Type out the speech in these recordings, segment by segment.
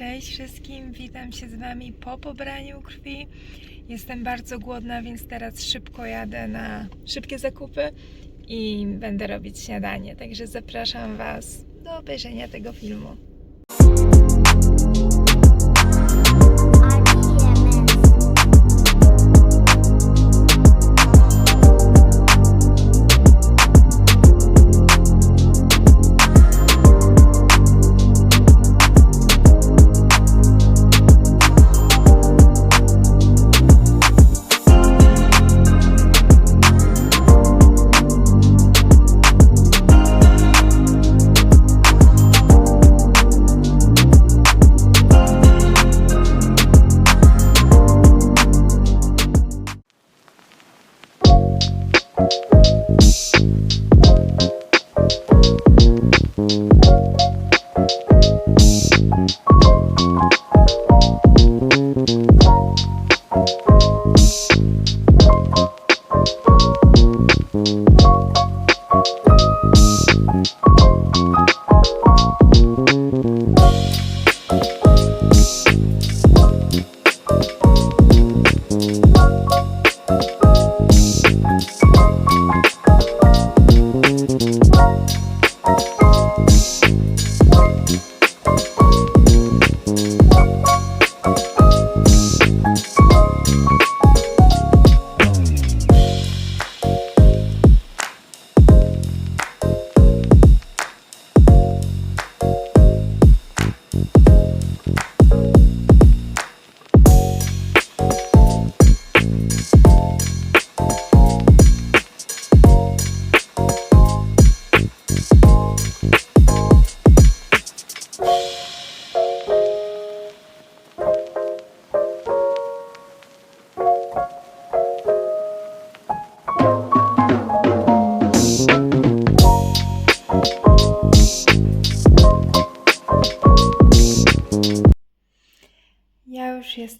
Cześć wszystkim, witam się z Wami po pobraniu krwi. Jestem bardzo głodna, więc teraz szybko jadę na szybkie zakupy i będę robić śniadanie. Także zapraszam Was do obejrzenia tego filmu.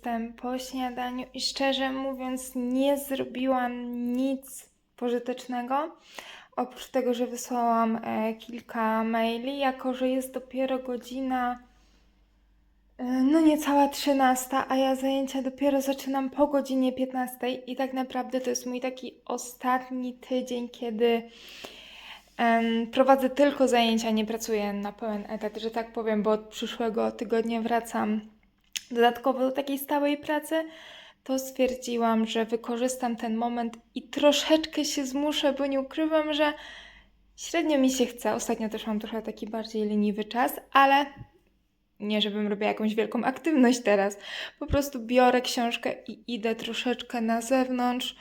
Jestem po śniadaniu i szczerze mówiąc, nie zrobiłam nic pożytecznego. Oprócz tego, że wysłałam e, kilka maili, jako że jest dopiero godzina, e, no niecała 13, a ja zajęcia dopiero zaczynam po godzinie 15 i tak naprawdę to jest mój taki ostatni tydzień, kiedy prowadzę tylko zajęcia, nie pracuję na pełen etat, że tak powiem, bo od przyszłego tygodnia wracam dodatkowo do takiej stałej pracy, to stwierdziłam, że wykorzystam ten moment i troszeczkę się zmuszę, bo nie ukrywam, że średnio mi się chce. Ostatnio też mam trochę taki bardziej leniwy czas, ale nie, żebym robiła jakąś wielką aktywność teraz. Po prostu biorę książkę i idę troszeczkę na zewnątrz,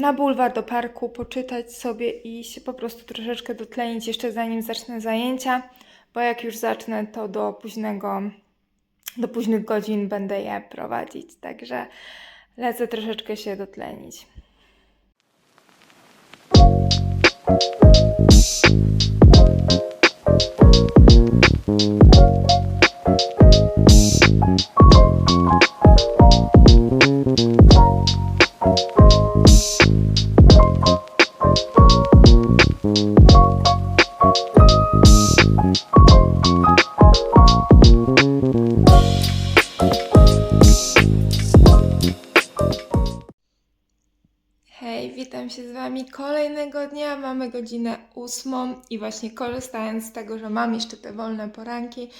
na bulwar do parku, poczytać sobie i się po prostu troszeczkę dotlenić jeszcze zanim zacznę zajęcia, bo jak już zacznę, to do późnego do późnych godzin będę je prowadzić, także lecę troszeczkę się dotlenić. Hej, kolejnego dnia. Mamy godzinę ósmą i właśnie korzystając z tego, że mam jeszcze te wolne poranki,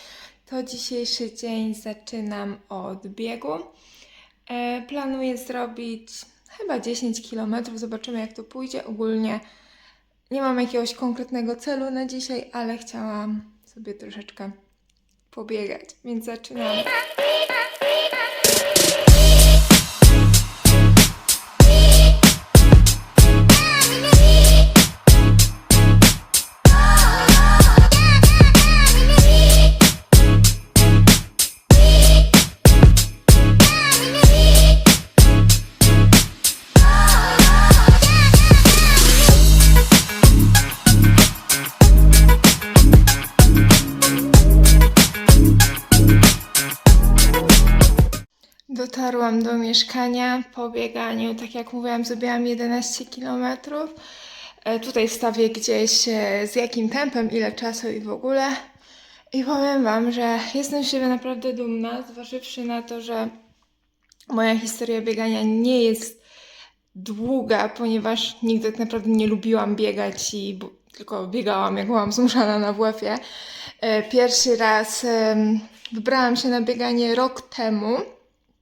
to dzisiejszy dzień zaczynam od biegu. E, planuję zrobić chyba 10 km, zobaczymy jak to pójdzie. Ogólnie nie mam jakiegoś konkretnego celu na dzisiaj, ale chciałam sobie troszeczkę pobiegać, więc zaczynam. Dotarłam do mieszkania po bieganiu. Tak jak mówiłam, zrobiłam 11 km. Tutaj wstawię gdzieś e, z jakim tempem, ile czasu i w ogóle. I powiem Wam, że jestem z siebie naprawdę dumna, zważywszy na to, że moja historia biegania nie jest długa, ponieważ nigdy tak naprawdę nie lubiłam biegać i tylko biegałam, jak byłam zmuszana na WF-ie. E, Pierwszy raz wybrałam się na bieganie rok temu,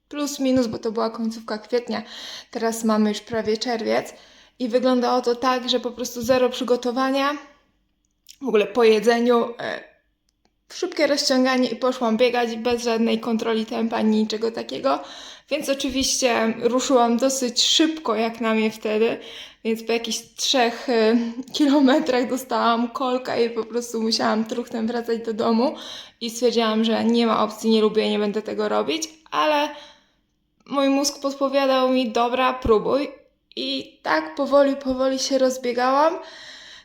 plus minus, bo to była końcówka kwietnia, teraz mamy już prawie czerwiec i wyglądało to tak, że po prostu zero przygotowania, w ogóle po jedzeniu, e, szybkie rozciąganie i poszłam biegać bez żadnej kontroli tempa, niczego takiego. Więc oczywiście ruszyłam dosyć szybko, jak na mnie wtedy, więc po jakichś trzech e, kilometrach dostałam kolka i po prostu musiałam truchtem wracać do domu. I stwierdziłam, że nie ma opcji, nie lubię, nie będę tego robić, ale mój mózg podpowiadał mi, dobra, próbuj. I tak powoli, powoli się rozbiegałam.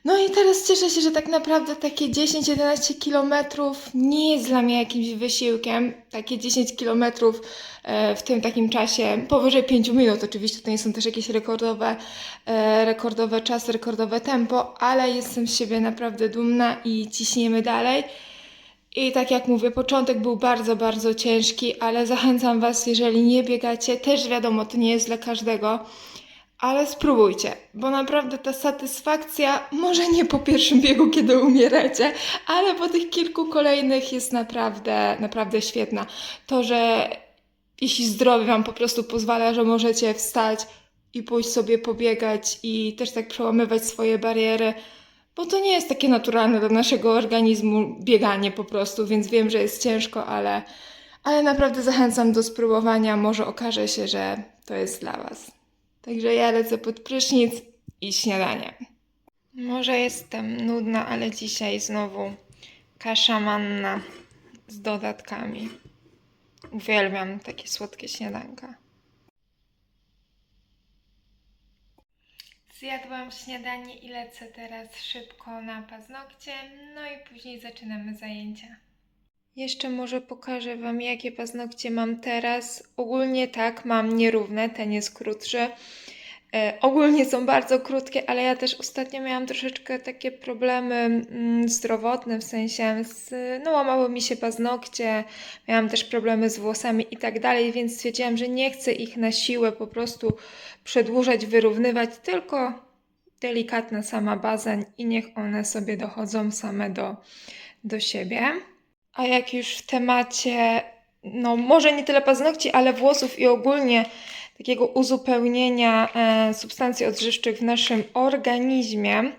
No i teraz cieszę się, że tak naprawdę takie 10-11 kilometrów nie jest dla mnie jakimś wysiłkiem. Takie 10 kilometrów e, w tym takim czasie, powyżej 5 minut oczywiście, to nie są też jakieś rekordowe, e, rekordowe czasy, rekordowe tempo, ale jestem z siebie naprawdę dumna i ciśniemy dalej. I tak jak mówię, początek był bardzo, bardzo ciężki, ale zachęcam Was, jeżeli nie biegacie, też wiadomo, to nie jest dla każdego, ale spróbujcie, bo naprawdę ta satysfakcja, może nie po pierwszym biegu, kiedy umieracie, ale po tych kilku kolejnych jest naprawdę, naprawdę świetna. To, że jeśli zdrowie Wam po prostu pozwala, że możecie wstać i pójść sobie pobiegać i też tak przełamywać swoje bariery, bo to nie jest takie naturalne dla naszego organizmu bieganie po prostu, więc wiem, że jest ciężko, ale, ale naprawdę zachęcam do spróbowania. Może okaże się, że to jest dla Was. Także ja lecę pod prysznic i śniadanie. Może jestem nudna, ale dzisiaj znowu kasza manna z dodatkami. Uwielbiam takie słodkie śniadanka. Zjadłam śniadanie i lecę teraz szybko na paznokcie, no i później zaczynamy zajęcia. Jeszcze może pokażę Wam, jakie paznokcie mam teraz. Ogólnie tak, mam nierówne, ten jest krótszy. E, ogólnie są bardzo krótkie, ale ja też ostatnio miałam troszeczkę takie problemy mm, zdrowotne, w sensie z, no łamały mi się paznokcie, miałam też problemy z włosami i tak dalej, więc stwierdziłam, że nie chcę ich na siłę po prostu przedłużać, wyrównywać, tylko delikatna sama baza i niech one sobie dochodzą same do, do siebie. A jak już w temacie, no może nie tyle paznokci, ale włosów i ogólnie takiego uzupełnienia e, substancji odżywczych w naszym organizmie,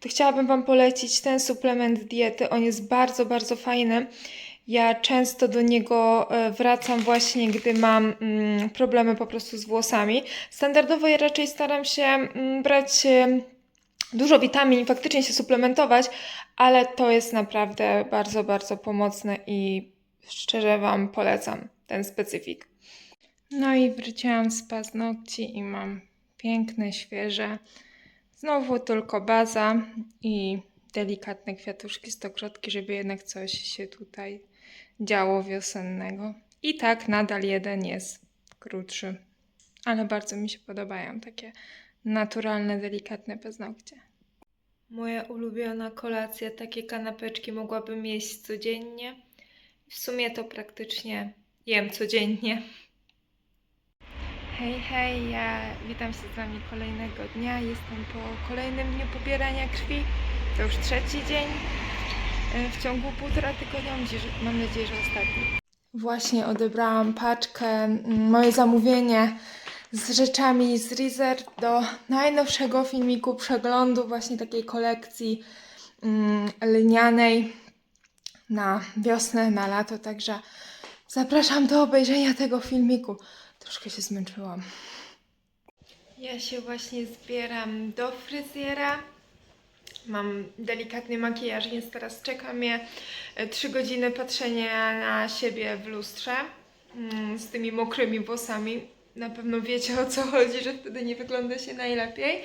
to chciałabym Wam polecić ten suplement diety. On jest bardzo, bardzo fajny. Ja często do niego e, wracam właśnie, gdy mam mm, problemy po prostu z włosami. Standardowo ja raczej staram się mm, brać e, dużo witamin faktycznie się suplementować, ale to jest naprawdę bardzo, bardzo pomocne i szczerze Wam polecam ten specyfik. No i wróciłam z paznokci i mam piękne, świeże. Znowu tylko baza i delikatne kwiatuszki stokrotka, żeby jednak coś się tutaj działo wiosennego. I tak nadal jeden jest krótszy, ale bardzo mi się podobają takie naturalne, delikatne paznokcie. Moja ulubiona kolacja, takie kanapeczki mogłabym jeść codziennie. W sumie to praktycznie jem codziennie. Hej, hej, ja witam się z Wami kolejnego dnia. Jestem po kolejnym dniu pobierania krwi. To już trzeci dzień e, w ciągu półtora tygodnia. Mam nadzieję, że, ostatni. Właśnie odebrałam paczkę, moje zamówienie z rzeczami z Reserve do najnowszego filmiku przeglądu właśnie takiej kolekcji mm, lnianej na wiosnę, na lato, także zapraszam do obejrzenia tego filmiku. Troszkę się zmęczyłam. Ja się właśnie zbieram do fryzjera. Mam delikatny makijaż, więc teraz czeka mnie 3 godziny patrzenia na siebie w lustrze mm, z tymi mokrymi włosami. Na pewno wiecie o co chodzi, że wtedy nie wygląda się najlepiej.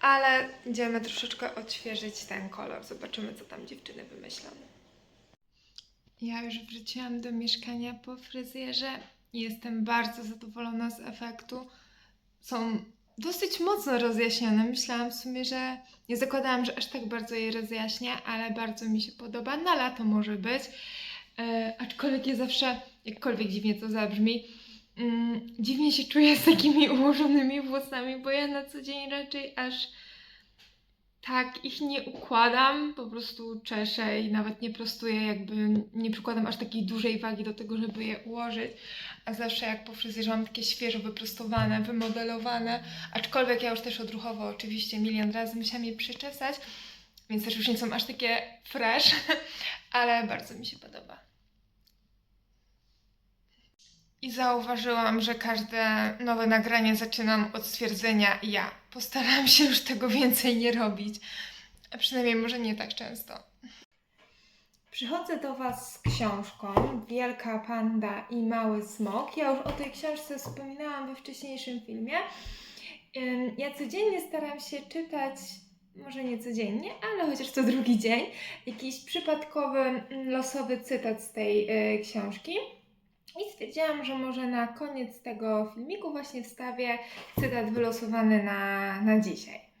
Ale idziemy troszeczkę odświeżyć ten kolor. Zobaczymy, co tam dziewczyny wymyślą. Ja już wróciłam do mieszkania po fryzjerze jestem bardzo zadowolona z efektu. Są dosyć mocno rozjaśnione. Myślałam w sumie, że nie zakładałam, że aż tak bardzo je rozjaśnię, ale bardzo mi się podoba. Na lato może być. E, aczkolwiek ja zawsze, jakkolwiek dziwnie to zabrzmi, mm, dziwnie się czuję z takimi ułożonymi włosami, bo ja na co dzień raczej aż tak ich nie układam, po prostu czeszę i nawet nie prostuję, jakby nie przykładam aż takiej dużej wagi do tego, żeby je ułożyć. A zawsze jak po fryzjerze mam takie świeżo wyprostowane, wymodelowane, aczkolwiek ja już też odruchowo oczywiście milion razy musiałam je przyczesać, więc też już nie są aż takie fresh, ale bardzo mi się podoba. I zauważyłam, że każde nowe nagranie zaczynam od stwierdzenia ja. Postaram się już tego więcej nie robić. A przynajmniej może nie tak często. Przychodzę do Was z książką Wielka Panda i Mały Smok. Ja już o tej książce wspominałam we wcześniejszym filmie. Ja codziennie staram się czytać, może nie codziennie, ale chociaż co drugi dzień, jakiś przypadkowy, mm, losowy cytat z tej y, książki. I stwierdziłam, że może na koniec tego filmiku właśnie wstawię cytat wylosowany na, na dzisiaj.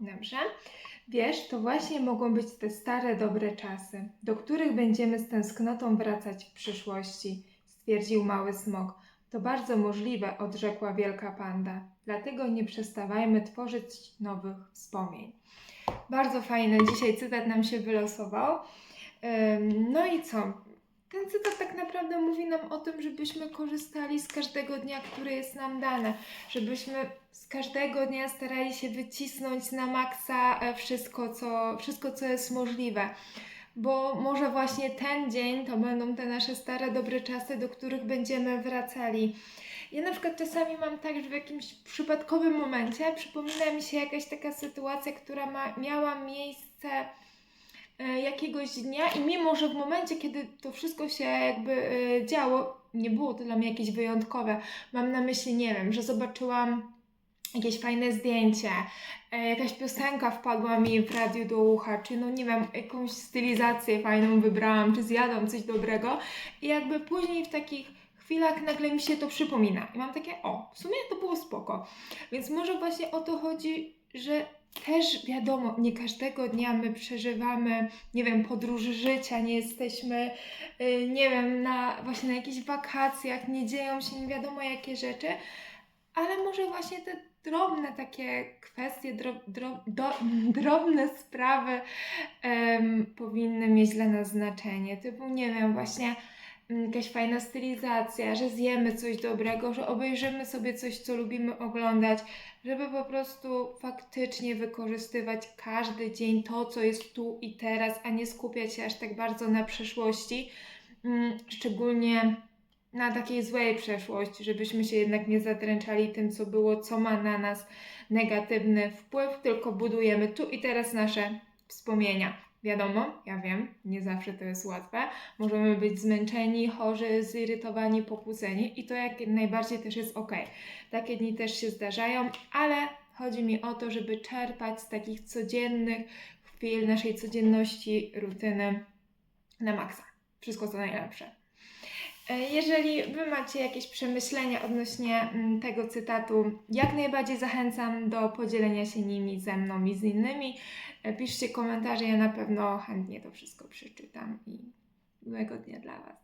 Dobrze. Wiesz, to właśnie mogą być te stare, dobre czasy, do których będziemy z tęsknotą wracać w przyszłości, stwierdził mały smok. To bardzo możliwe, odrzekła wielka panda. Dlatego nie przestawajmy tworzyć nowych wspomnień. Bardzo fajny dzisiaj cytat nam się wylosował. No i co? Ten cytat tak naprawdę mówi nam o tym, żebyśmy korzystali z każdego dnia, który jest nam dany, żebyśmy z każdego dnia starali się wycisnąć na maksa e, wszystko, co, wszystko, co jest możliwe. Bo może właśnie ten dzień to będą te nasze stare, dobre czasy, do których będziemy wracali. Ja na przykład czasami mam tak, że w jakimś przypadkowym momencie przypomina mi się jakaś taka sytuacja, która ma, miała miejsce jakiegoś dnia i mimo, że w momencie, kiedy to wszystko się jakby e, działo, nie było to dla mnie jakieś wyjątkowe. Mam na myśli, nie wiem, że zobaczyłam jakieś fajne zdjęcie, e, jakaś piosenka wpadła mi w radiu do ucha, czy no nie wiem, jakąś stylizację fajną wybrałam, czy zjadłam coś dobrego i jakby później w takich chwilach nagle mi się to przypomina i mam takie, o, w sumie to było spoko. Więc może właśnie o to chodzi, że też wiadomo, nie każdego dnia my przeżywamy, nie wiem, podróż życia, nie jesteśmy, y, nie wiem, na właśnie na jakichś wakacjach, nie dzieją się nie wiadomo jakie rzeczy, ale może właśnie te drobne takie kwestie, dro, dro, do, drobne sprawy em, powinny mieć dla nas znaczenie. Typu, nie wiem, właśnie jakaś fajna stylizacja, że zjemy coś dobrego, że obejrzymy sobie coś, co lubimy oglądać, żeby po prostu faktycznie wykorzystywać każdy dzień to, co jest tu i teraz, a nie skupiać się aż tak bardzo na przeszłości, mm, szczególnie na takiej złej przeszłości, żebyśmy się jednak nie zadręczali tym, co było, co ma na nas negatywny wpływ, tylko budujemy tu i teraz nasze wspomnienia. Wiadomo, ja wiem, nie zawsze to jest łatwe. Możemy być zmęczeni, chorzy, zirytowani, pokłóceni i to jak najbardziej też jest ok. Takie dni też się zdarzają, ale chodzi mi o to, żeby czerpać z takich codziennych chwil naszej codzienności, rutyny na maksa. Wszystko co najlepsze. E, Jeżeli Wy macie jakieś przemyślenia odnośnie mm, tego cytatu, jak najbardziej zachęcam do podzielenia się nimi ze mną i z innymi. E, Piszcie komentarze, ja na pewno chętnie to wszystko przeczytam i miłego dnia dla Was.